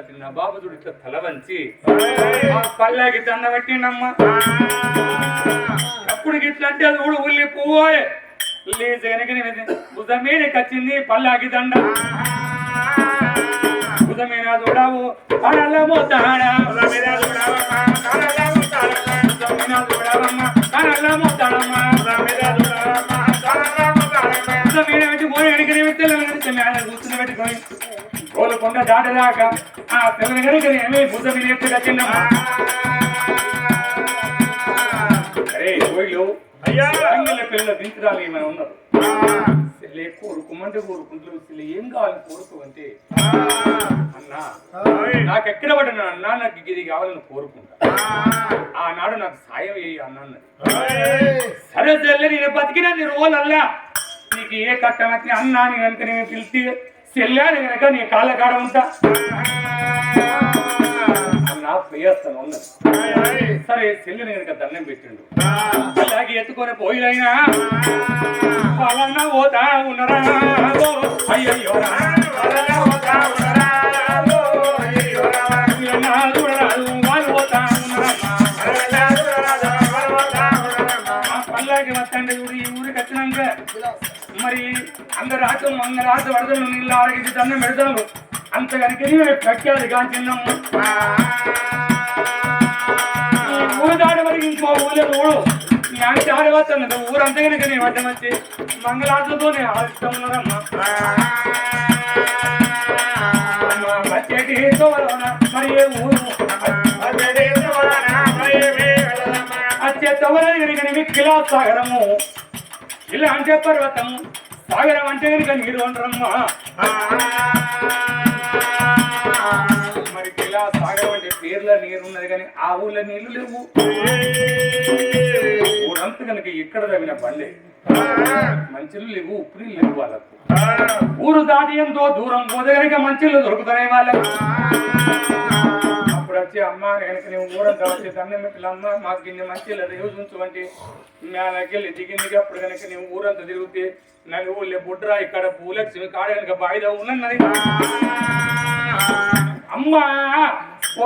అంతటి నా బాబుదుడు ఇట్లా తల వంచి పల్లాకి దండ పెట్టిండమ్మ అప్పుడు ఇట్లా అంటే అది కూడా ఉల్లి పువ్వోయే లేజనకి భుజం మీదకి వచ్చింది పల్లాకి దండ. భుజం మీద చూడవు కడలమో తాడ భుజం మీద చూడవమ్మ భుజం మీద పెట్టి పోయి ఎడికని విత్తలు మేడ కూర్చుని పెట్టుకొని గోలకొండ దాటదాకా ఆ పిల్లని కనుక ఏమి భుజం మీద ఎత్తుగా చిన్నమ్మ అరే ఓయిలో అయ్యా! అంగళ్ళ పిల్లల దించడాలు ఏమైనా ఉన్నారు లే కోరుకోమంటే ఏం కావాలి కోరుకో అంటే అన్నా నాకు ఎక్కడ పడినా అన్నా నాకు ఇది కావాలని కోరుకుంటా. ఆనాడు నాకు సాయం చేయి అన్న అన్నది. సరే చెల్లె నేను బతికినా నీ రోజులల్లా నీకు ఏ కట్టనకి అన్నా నీ కనుక నేను పిలిచి చెల్లాను కనుక నీ కాళ్ళ కాడ ఉంటా. అన్నా ఉన్నది. సరే చెల్లిని కనుక దండం పెట్టిండు. అలాగే ఎత్తుకొని పోయినైనా వాళ్ళన్న పోతా ఉన్నరా అయ్యో పోతా పల్లాకి వస్తండి ఊరి ఈ ఊరికి వచ్చినాక మరి అందరు రాక మంగ రాత వరదలు నీళ్ళు ఆరగించి దండం పెడతాను అంత కనుక కట్టాలి కాంచిన్నమ్మ ఈ ఊరు దాటి వరకు ఇంకో ఊళ్ళో ఊడు నాకు చాలా వస్తుంది ఊరంతా కనుక నేను వడ్డం వచ్చి మంగళాటలతో నేను ఆలోచిస్తా ఉన్నదమ్మా మరి ఏ ఊరు? అత్యంత వరకు కనుక కిలా సాగరము ఇలా అంటే పర్వతం. సాగరం అంటే కనుక నీరు అంటారమ్మా మరి ఇలా సాగరం అంటే పేర్ల నీరు ఉన్నది కానీ ఆ ఊళ్ళో నీళ్ళు లేవు. ఊరంతా కనుక ఇక్కడ తగిన పల్లె మంచులు లేవు ఉప్పుని లేవు వాళ్ళకు. ఊరు దాటి ఎంతో దూరం పోతే కనుక మంచిలు దొరుకుతున్నాయి వాళ్ళకు. అప్పుడు వచ్చి అమ్మ వెనక నేను ఊరంతా వచ్చి దండం పెట్టి అమ్మ మాకు ఇన్ని లేదు రేవు ఉంచమంటే మేనకెళ్ళి దిగింది అప్పుడు కనుక నేను ఊరంతా తిరిగితే నన్ను ఊళ్ళే బుడ్రా ఇక్కడ పూలక్ష్మి కాడ కనుక బాయిదా ఉన్నది. అమ్మా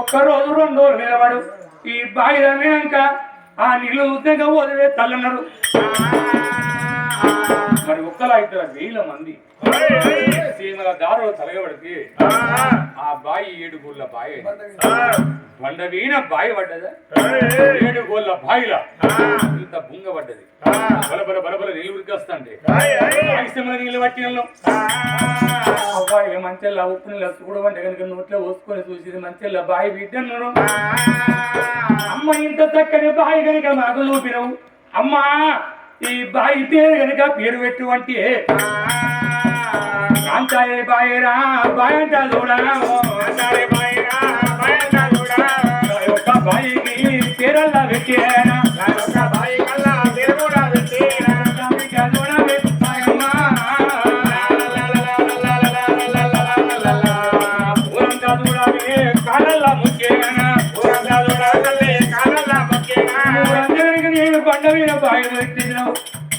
ఒక్క రోజు రెండు రోజులు నిలబడు. ఈ బాయిదా వినాక ఆ నీళ్ళు ఉద్యోగం వదిలే తల్లన్నారు మరి ఒక్కలా ఇద్దరు వేల మంది. సీమల దారులు తలగబడితే ఆ బాయి ఏడు గోళ్ళ బాయి బండ వీణ బాయి పడ్డదా? ఏడు గోళ్ళ బాయిల? ఇంత బుంగ పడ్డది. బలబల బలబల నీళ్ళు ఉరికొస్తాంటే ఆగిస్తమైన నీళ్ళు పట్టినలో అబ్బాయి మంచెల్లా ఉప్పు నీళ్ళు చూడమంటే కనుక నోట్లో పోసుకొని చూసి మంచెల్లా బాయి బిడ్డను అమ్మ ఇంత చక్కని బాయి కనుక మాకు చూపినవు అమ్మా ఈ బాయి పేరు కనుక పేరు పెట్టు అంటే కాంతాయే బాయిరా బాయ్ అంట చూడా ఒక బాయికి పేరల్లా పెట్టేనా. కాలల్లా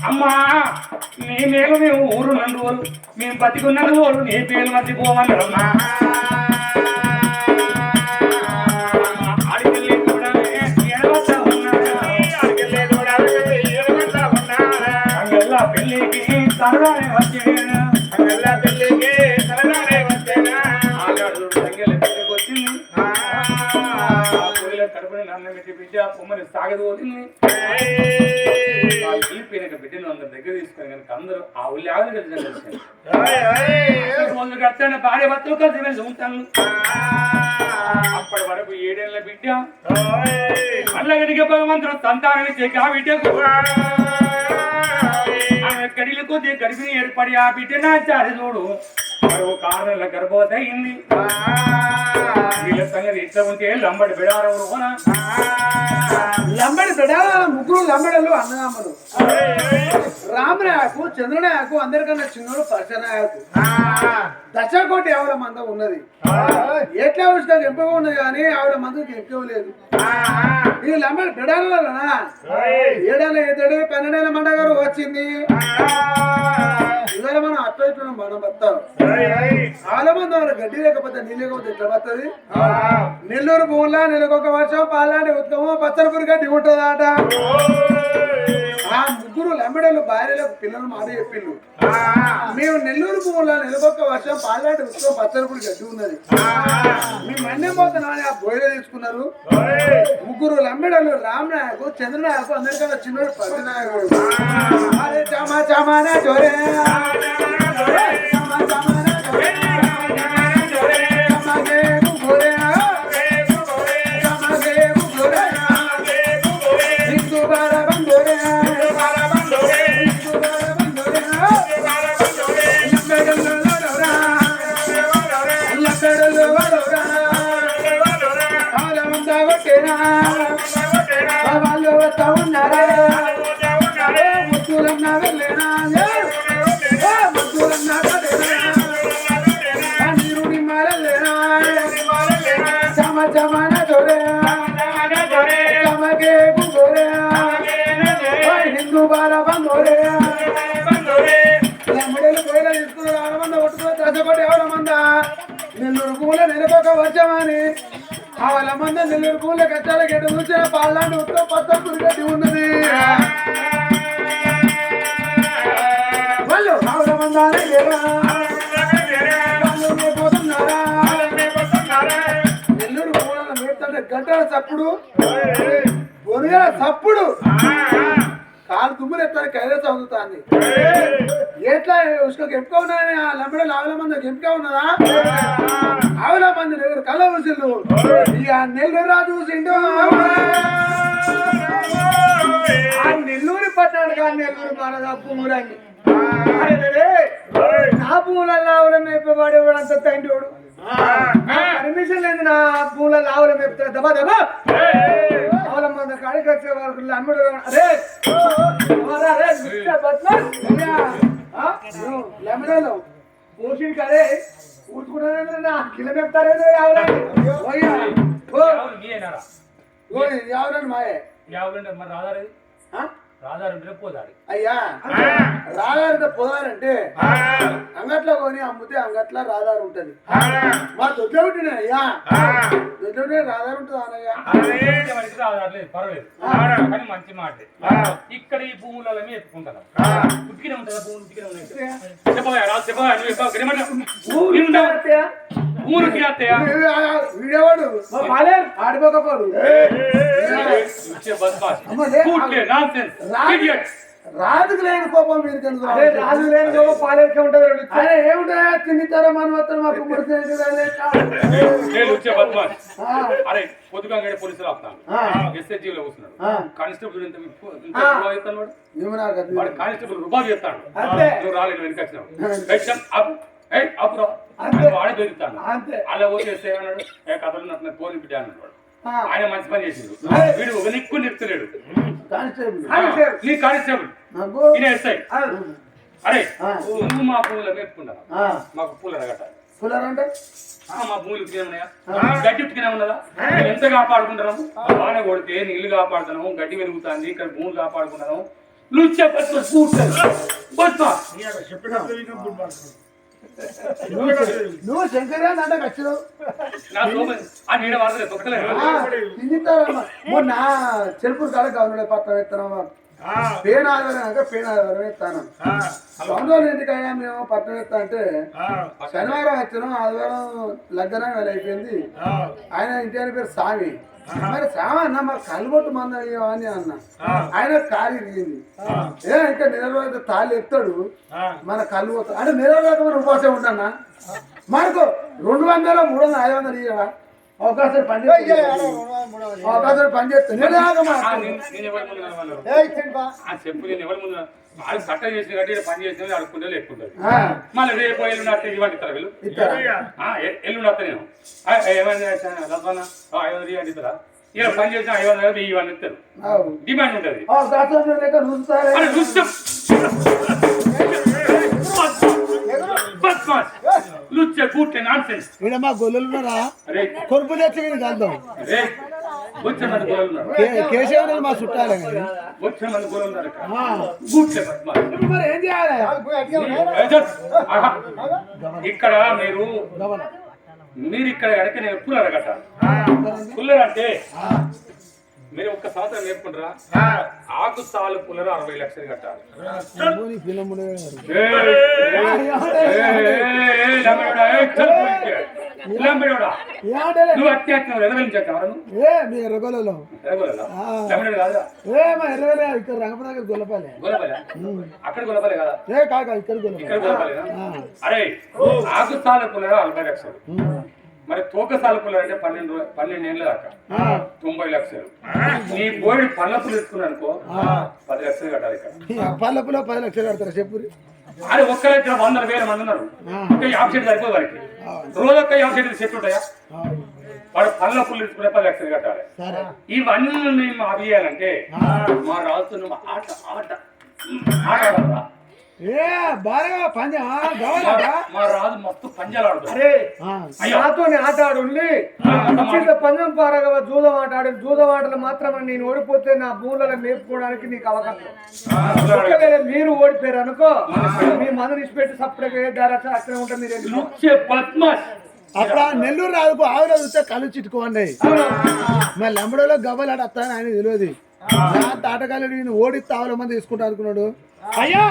అమ్మా నీ మేలు మేము ఊరు నందు ఊరు మేము బతికున్నది ఊరు నీ పేరు మర్చిపోమన్నారమ్మా ఆడికెళ్ళి కూడా ఎడవస్తా ఉన్నారా పెళ్ళికి తరడానే వచ్చేనా పెళ్ళికి వచ్చింది ఆ నన్ను బిడ్డ పొమ్మని సాగదు పోతుంది తీసుకొని కనుక అందరూ ఆ ఉల్లి ఆవిడ కలిసి రోజు కట్టాను భార్య భర్తలు కలిసి వెళ్ళి ఉంటాను అప్పటి వరకు ఏడేళ్ళ బిడ్డ. మళ్ళా కనుక భగవంతుడు సంతానం ఇచ్చే ఆ బిడ్డకు ఆమె కడిలు కొద్ది గర్భిణి ఏర్పడి ఆ బిడ్డ నా చారి చూడు. మరో కారణంలో గర్భవతి అయింది వీళ్ళ సంగతి ఉంటే లంబడి బిడారం రోన లంబడి బిడాల ముగ్గురు లంబడలు అన్నదమ్ములు. రామనాయకు చంద్రనాయకు అందరికన్నా చిన్నోడు పరశనాయకు. దశకోటి ఆవిడ మంద ఉన్నది. ఎట్లా వచ్చినా ఎంపగా ఉన్నది కానీ ఆవిడ మందకి ఎక్కువ లేదు. ఈ లంబడి బిడాలనా ఏడేళ్ళ ఏడేడు పన్నెండేళ్ళ మండగారు వచ్చింది. ఇవాళ మనం అట్లా మనం బతాం చాలా మంది ఎవరు గడ్డి లేకపోతే నీళ్ళు లేకపోతే ఎట్లా బతుంది నెల్లూరు భూములా నెలకొక వర్షం పాలాంటి ఉత్తమం పచ్చనపూరి గడ్డి ఉంటుందట. ఆ ముగ్గురు లంబడలు భార్యలకు పిల్లలు మాట చెప్పిండు మేము నెల్లూరు భూములా నెలకొక వర్షం పాలాంటి ఉత్తమం పచ్చనపూరి గడ్డి ఉన్నది. మేము మన్యం పోతున్నామని ఆ బోయిలు తీసుకున్నారు. ముగ్గురు లంబడలు రామనాయకు చంద్రనాయకు అందరికన్నా చిన్నోడు పద్మనాయకుడు. అరే చమా చమానా చమా నెలకొక ఆ వాళ్ళ మంద నెల్లూరు పూల కట్టాల గడ్డ చూసిన పాలాంటి ఉత్తర పత్త గడ్డి ఉన్నది. వాళ్ళు ఆవల మందానే నెల్లూరు పూల మేపుతుంటే గడ్డల చప్పుడు బొరియల చప్పుడు. కాలు తుమ్ములు ఎత్తారు కైలా చదువుతాంది ఎట్లా ఉసుక ఎంపిక ఉన్నాయని ఆ లంబడలు ఆవుల మంది ఎంపిక ఉన్నదా? ఆవుల మంది ఎవరు కళ్ళ ఊసిళ్ళు ఇక నెల్లూరు రాజు చూసిండు ఆ నెల్లూరు పట్టాడు కానీ నెల్లూరు మన భూములన్నీ నా భూములలో ఆవుల మేపబడి అంత తండ్రి పర్మిషన్ లేదు నా భూములలో ఆవుల మేపుతాడు. దబా దబా. కాడికి వచ్చే వరకు అమ్ముడు అరే! లెమనేలు పోసి కదే కూర్చుకున్నా నా కిలో? ఓ, ఈ ఆవులని మాయే. ఎవరంటే మరి రాదారు ఉంటే పోదాడు అయ్యా రాదారంటే పోదారంటే అంగట్లో కొని అమ్మితే అంగట్లో రాదారు ఉంటది. మా దొడ్లో ఉంటున్నా అయ్యా. దొడ్లో రాదారు ఉంటుంది అనయ్యా పర్వాలేదు. కానీ మంచి మాట. ఇక్కడ ఈ భూములలో ఎత్తుకుంటాను ఉతికినే ఉంటుందా భూములు ఉతికినే ఉన్నాయి చెప్పవా రా చెప్పవా నువ్వు చెప్పవా భూములు ఉతికేస్తాయా వీడేవాడు ఆడిపోకపోడు రాజుకు లేని కోపం మీరు అదే రాజు లేని గోవ పాలేరుకే ఉంటది. అరే ఏమిటా తిన్నితారా మనవత్తలు మా కుమ్మడి నేను వచ్చే బద్మాష్ అరే పొద్దుగా గడి పోలీసులు ఆపుతాను. కానిస్టేబుల్ ఎంత కానిస్టేబుల్ అంతే. నువ్వు రాలేదు వెనక వచ్చినావు ఎక్షన్ అప్ ఏయ్ అప్ రా అంతే. అని వాడే అంతే. అలా పోతే ఎస్ఐ అన్నాడు ఏ కథలు నాకు పోని బిడ్డ అన్నాడు. వాడు. ఆ. ఆయన మంచి పని చేసిండు. వీడు ఒక నిక్కు నిప్తలేడు కానిస్టేబుల్. కానిస్టేబుల్. నీ కానిస్టేబుల్. నాకు ఈయన ఎస్ఐ. అరే. నువ్వు మా పూల ఆ, మాకు పూల ఆ, మా భూములు ఉతికినే ఉన్నాయా? గడ్డి ఉతికినే ఉన్నదా? మేము ఎంత కాపాడుకుంటున్నాము? వాన కొడితే నీళ్ళు కాపాడుతున్నాము గడ్డి పెరుగుతుంది ఇక్కడ భూములు కాపాడుకుంటున్నాము. నువ్వు చెప్పచ్చు నువ్వు శంకరే అంటే ఖచ్చితం నా మొన్న చెరుపు కాడ గవర్నమెంట్ పత్రం ఎత్తానమ్మా. పేన అంటే పేన ఆధారం ఎత్తాను. గవర్నమెంట్ ఇంటికైనా మేము పత్రం ఎత్తా అంటే శనివారం వచ్చినాం ఆదివారం లగ్నం అయిపోయింది. ఆయన ఇంటి పేరు స్వామి మరి స్వామి అన్న మరి కలుబొట్టు మంద అని అన్న. ఆయన కాలు ఇరిగింది. ఏ ఇంకా నిలబడితే తాళ్ళు ఎత్తాడు. మన కళ్ళు పోతాడు అంటే నిలబడక మనం ఉపవాసం ఉంటానా మనకు రెండు వందల మూడు వందల ఐదు వందలు ఇయ్యవా? అవకాశం పని అవకాశం పని చెప్పు నేను ఎవరి ముందు వాళ్ళు చట్ట చేసిన పని చేసిన అడుక్కుంటే ఎక్కుంటుంది ఆ, మళ్ళీ రేపు ఎల్లుండి అత్త ఇవ్వండి ఇస్తారా వీళ్ళు ఎల్లుండి అత్త నేను లబ్బన్న ఐదు వందలు ఇవ్వండి ఇస్తారా ఇలా పని చేసిన ఐదు వందలు వెయ్యి ఇవ్వండి ఇస్తారు. డిమాండ్ ఉంటుంది అరే లుచ్చం బద్మాష్ లుచ్చ కూట్లే నాన్సెన్స్ ఇక్కడ మా గొల్లలు ఉన్నారా? అరే. కొరుపు తెచ్చి కలుద్దాం అరే. వచ్చే మంది గోలు ఉన్నారు కే- కేశవ మా చుట్టాలే కానీ వచ్చే మంది గోలు ఉన్నారు ఇక్కడ మరి ఏం చేయాలి. ఇక్కడ మీరు ఇక్కడ కనుక నేను కట్టాలి కూలర్ అంటే మీరు ఒక్క సంవత్సరం నేర్పుకుంటారా? ఆకు సాలు కూలర్ అరవై లక్షలు కట్టాలి? నువ్వు అత్యాత్మ ఎదవలించావు నువ్వు ఏ మీ ఇక్కడ దగ్గర గొల్లపాలే అక్కడ గొల్లపల్లి కదా ఏ కాక ఇక్కడ గొల్లపాలే అరే ఆకు సాలు కూలర్ అరవై లక్షలు. మరి తోక సాలు కూలర్ అంటే పన్నెండు పన్నెండు ఏళ్ళ దాకా. తొంభై లక్షలు. నీ పళ్ళపులు తీసుకున్నాను అనుకో పది లక్షలు కట్టాలి ఇక్కడ. పల్లపులో పది లక్షలు కడతారా చెప్పు అరే ఒక్క దగ్గర వందల వేల మంది ఉన్నారు. ఒక యాభై సెంట్లు సరిపోదు వారికి రోజు ఒక్క యాభై సెంట్లు సెట్ ఉంటాయా? వాడు పళ్ళ పుల్లు తీసుకునే పది లక్షలు కట్టాలి. ఇవన్నీ మేము అభియాలంటే మా రాజుతున్న ఆట ఆట. ఆట? ఏ బాగా పంజా మా- రాజు మస్తు పంజాలు ఆడుతుంది అరే అయ్యో. నాతో ఆట అత్యంత పందెం పారగా జూదం ఆట ఆడి. జూదం ఆటలు మాత్రమే నేను ఓడిపోతే నా భూములను మేపుకోవడానికి నీకు అవకాశం. మీరు ఓడిపోయారు అనుకో మీ మందు నిష్పెట్టి సపరేట్గా ఏ ధర అక్కడే మీరు అప్పుడు నెల్లూరు రాదుకు ఆవులో చూస్తే కళ్ళు చిట్టుకోండి మరి లంబడోలో గవ్వలు ఆడతాను ఆయన తెలియదు. నా తాటకాలు నేను ఓడిస్తే ఆవుల మంది తీసుకుంటా అనుకున్నాడు. అయ్యా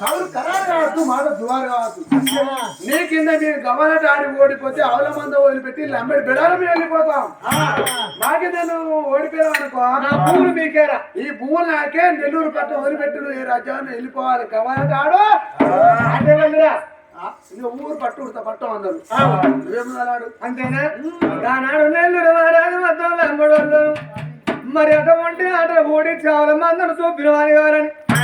కవులు ఖరారు కావద్దు మాట దువారు కావద్దు నీ కింద నేను గవ్వలాట ఆడి ఓడిపోతే ఆవుల మంద వదిలిపెట్టి లంబడి బిడాల మీద వెళ్ళిపోతాం మాకి నేను ఓడిపోయావు అనుకో నా భూములు మీకేరా. ఈ భూములు నాకే నెల్లూరు పట్టణం వదిలిపెట్టి నువ్వు ఈ రాజ్యాన్ని వెళ్ళిపోవాలి. గవ్వలాట ఆడు అంటే వెళ్ళిరా. ఊరు పట్టు ఉడతా పట్టం అందరు. నువ్వేమన్నాడు అంతేనా? ఆనాడు నెల్లూరు మహారాజు మొత్తం వెంబడోళ్ళు మరి అటువంటి ఆటలు ఓడి చాలా మందిని చూపిన వారి గారని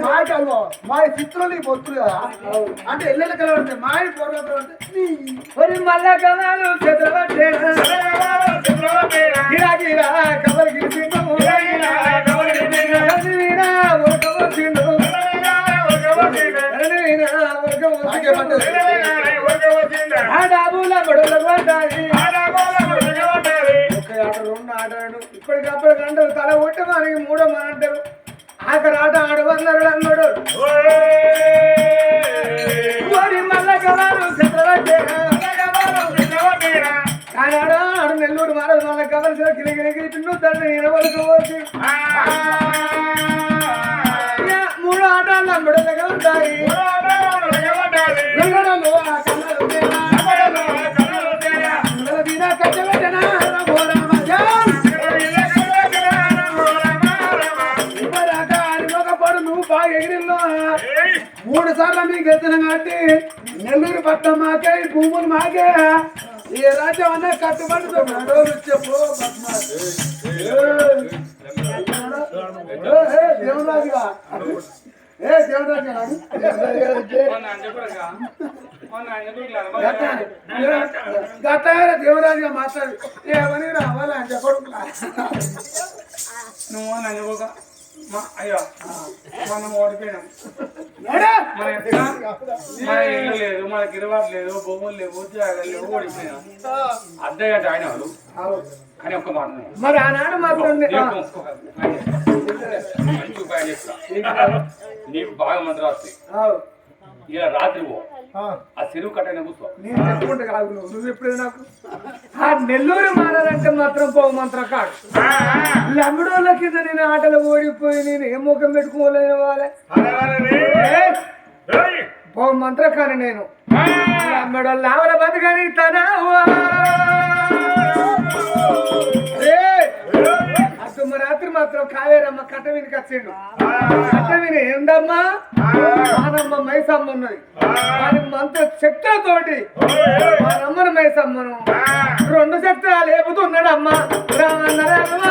మాటల్లో మా చిత్రంలో పొత్తులు కదా అంటే ఎల్లెల కలవంటే మాయ పొరలు మళ్ళా కథలు? గిరా గిరా కబర్ గిరిపిండు. కదిలినా ఉరకవచ్చిండు. కదిలినా ఉరకవచ్చిండు. ఆ డాబుల బడులకు పడ్డాయి. ఒక ఆట రెండు ఆట ఆడు ఇప్పటికప్పుడు గంటలు తల కొట్టి మనకి మూడో మన అంటారు ఆఖరి ఆట ఆడు వందరు అన్నాడు మరి మళ్ళా కలరు ఆనాడు ఆడు నెల్లూరు మారదు మళ్ళీ కవలసిన గిరిగిరి గిరిపిండు తండ్రి ఇరవలకు వచ్చి మూడు ఆటలు అమ్మడు దగ్గర ఉంటాయి మూడు సార్లు మీకు ఎత్తిన కాబట్టి నెల్లూరు పట్టణం మాకే భూములు మాకే. ఈ రాజ్యం అన్న కట్టుబడి చెప్పు దేవురాజుగా ఏ దేవురాజు మొన్న గట్టారా దేవురాజుగా మాట్లాడు. ఏమని రావాలి? అని చెప్పడుకున్నా నువ్వు మొన్న అంజపురంగా అయ్యో. మనం ఓడిపోయినాం? మన ఇల్లు లేదు మన గిరవాటు లేదు భూములు లేవు ఉద్యోగాలు లేవు ఓడిపోయినాం. అద్దె అంటే ఆయన వాళ్ళు కానీ ఒక్క మాట. మరి ఆనాడు మాత్రం. మంచి ఉపాయం చెప్తా నీకు బాగా మంది రాస్తాయి ఇలా రాత్రి పో. ఆ. చెరువు కట్టైన కూర్చో. నేను చెప్పుకుంటే కాదు నువ్వు. నువ్వు ఎప్పుడైనా నాకు? ఆ నెల్లూరు మారాలంటే మాత్రం పోవు మంత్రం కాదు లంబడోళ్ళ కింద నేను ఆటలు ఓడిపోయి నేను ఏ ముఖం పెట్టుకోలేని వాళ్ళే. మంత్రం కానీ నేను. లంబడోళ్ళు ఆవల బతకని తన రాత్రి మాత్రం కావేరమ్మ కట్ట వినికి వచ్చిండు కట్ట విని ఏందమ్మా? ఆనమ్మ మైసమ్మ ఉన్నది. వారి మంత్ర శక్తులతోటి మా అమ్మను మైసమ్మను రెండు శక్తులు లేపుతున్నాడమ్మా. రామన్న రామ.